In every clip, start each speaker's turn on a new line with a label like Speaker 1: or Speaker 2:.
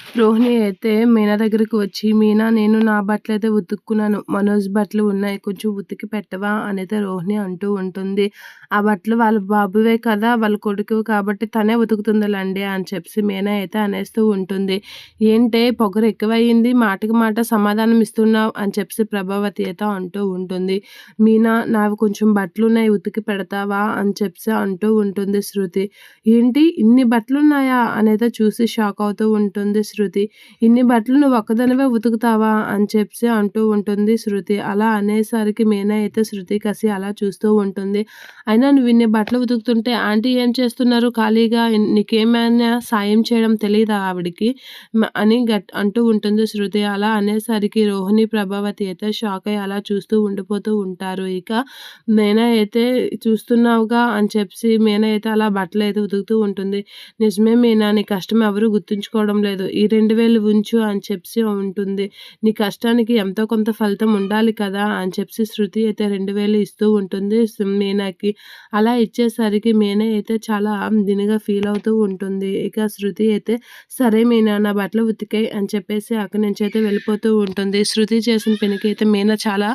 Speaker 1: రోహిణి అయితే మీనా దగ్గరికి వచ్చి మీనా నేను నా బట్టలు అయితే ఉతుక్కున్నాను. మనోజ్ బట్టలు ఉన్నాయి. కొంచెం ఉతికి పెట్టవా? అనేది రోహిణి అంటూ ఉంటుంది. ఆ బట్టలు వాళ్ళ బాబువే కదా వాళ్ళ కొడుకు కాబట్టి తనే ఉతుకుతుందిలండి అని చెప్పి మీనా అయితే అనేస్తూ ఉంటుంది. ఏంటే పొగరు ఎక్కువయ్యింది. మాటకి మాట సమాధానం ఇస్తున్నావు అని చెప్పి ప్రభావతి అయితే అంటూ ఉంటుంది. మీనా నావి కొంచెం బట్టలు ఉన్నాయి ఉతికి పెడతావా? అని చెప్పి అంటూ ఉంటుంది శృతి. ఏంటి? ఇన్ని బట్టలు ఉన్నాయా అనేది చూసి షాక్ అవుతూ ఉంటుంది శృతి. ఇన్ని బట్టలు నువ్వు ఒక్కదనివే ఉతుకుతావా? అని చెప్పి అంటూ ఉంటుంది శృతి. అలా అనేసరికి మీనా అయితే శృతి కసి అలా చూస్తూ ఉంటుంది. అయినా నువ్వు ఇన్ని బట్టలు ఉతుకుతుంటే ఆంటీ ఏం చేస్తున్నారు? ఖాళీగా నీకేమైనా సాయం చేయడం తెలియదా ఆవిడికి? అని గట్ అంటూ ఉంటుంది శృతి. అలా అనేసరికి రోహిణి ప్రభావతి అయితే షాక్ అయ్యి అలా చూస్తూ ఉండిపోతూ ఉంటారు. ఇక మేనా అయితే చూస్తున్నావుగా అని చెప్పి మేనా అయితే అలా బట్టలు అయితే ఉతుకుతూ ఉంటుంది. నిజమే మీనా నీ కష్టం ఎవరు గుర్తుంచుకోవడం లేదు. ఈ రెండు వేలు ఉంచు అని చెప్పి ఉంటుంది. నీ కష్టానికి ఎంతో కొంత ఫలితం ఉండాలి కదా అని చెప్పి శృతి అయితే రెండు వేలు ఇస్తూ ఉంటుంది. మీనాకి అలా ఇచ్చేసరికి మీనా అయితే చాలా దినిగా ఫీల్ అవుతూ ఉంటుంది. ఇక శృతి అయితే సరే మీనా నా బట్టలు ఉతికాయి అని చెప్పేసి అక్కడి నుంచి అయితే వెళ్ళిపోతూ ఉంటుంది. శృతి చేసిన పనికి అయితే మీనా చాలా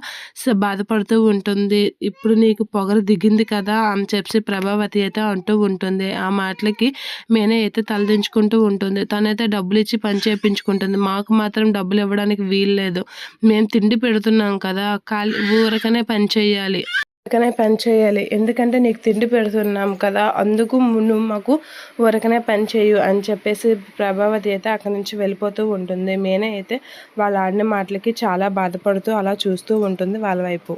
Speaker 1: బాధపడుతూ ఉంటుంది. ఇప్పుడు నీకు పొగర దిగింది కదా అని చెప్పి ప్రభావతి అయితే అంటూ ఉంటుంది. ఆ మాటలకి మీనా అయితే తలదించుకుంటూ ఉంటుంది. తనైతే డబ్బులు వచ్చి పని చేయించుకుంటుంది మాకు మాత్రం డబ్బులు ఇవ్వడానికి వీలు లేదు. మేము తిండి పెడుతున్నాం కదా ఖాళీ ఊరకనే పని చేయాలి. ఊరకనే పని చేయాలి. ఎందుకంటే నీకు తిండి పెడుతున్నాం కదా అందుకు నువ్వు మాకు ఊరకనే పని చేయు అని చెప్పేసి ప్రభావతి అయితే అక్కడి నుంచి వెళ్ళిపోతూ ఉంటుంది. మేనే అయితే వాళ్ళ ఆడిన మాటలకి చాలా బాధపడుతూ అలా చూస్తూ ఉంటుంది వాళ్ళ వైపు.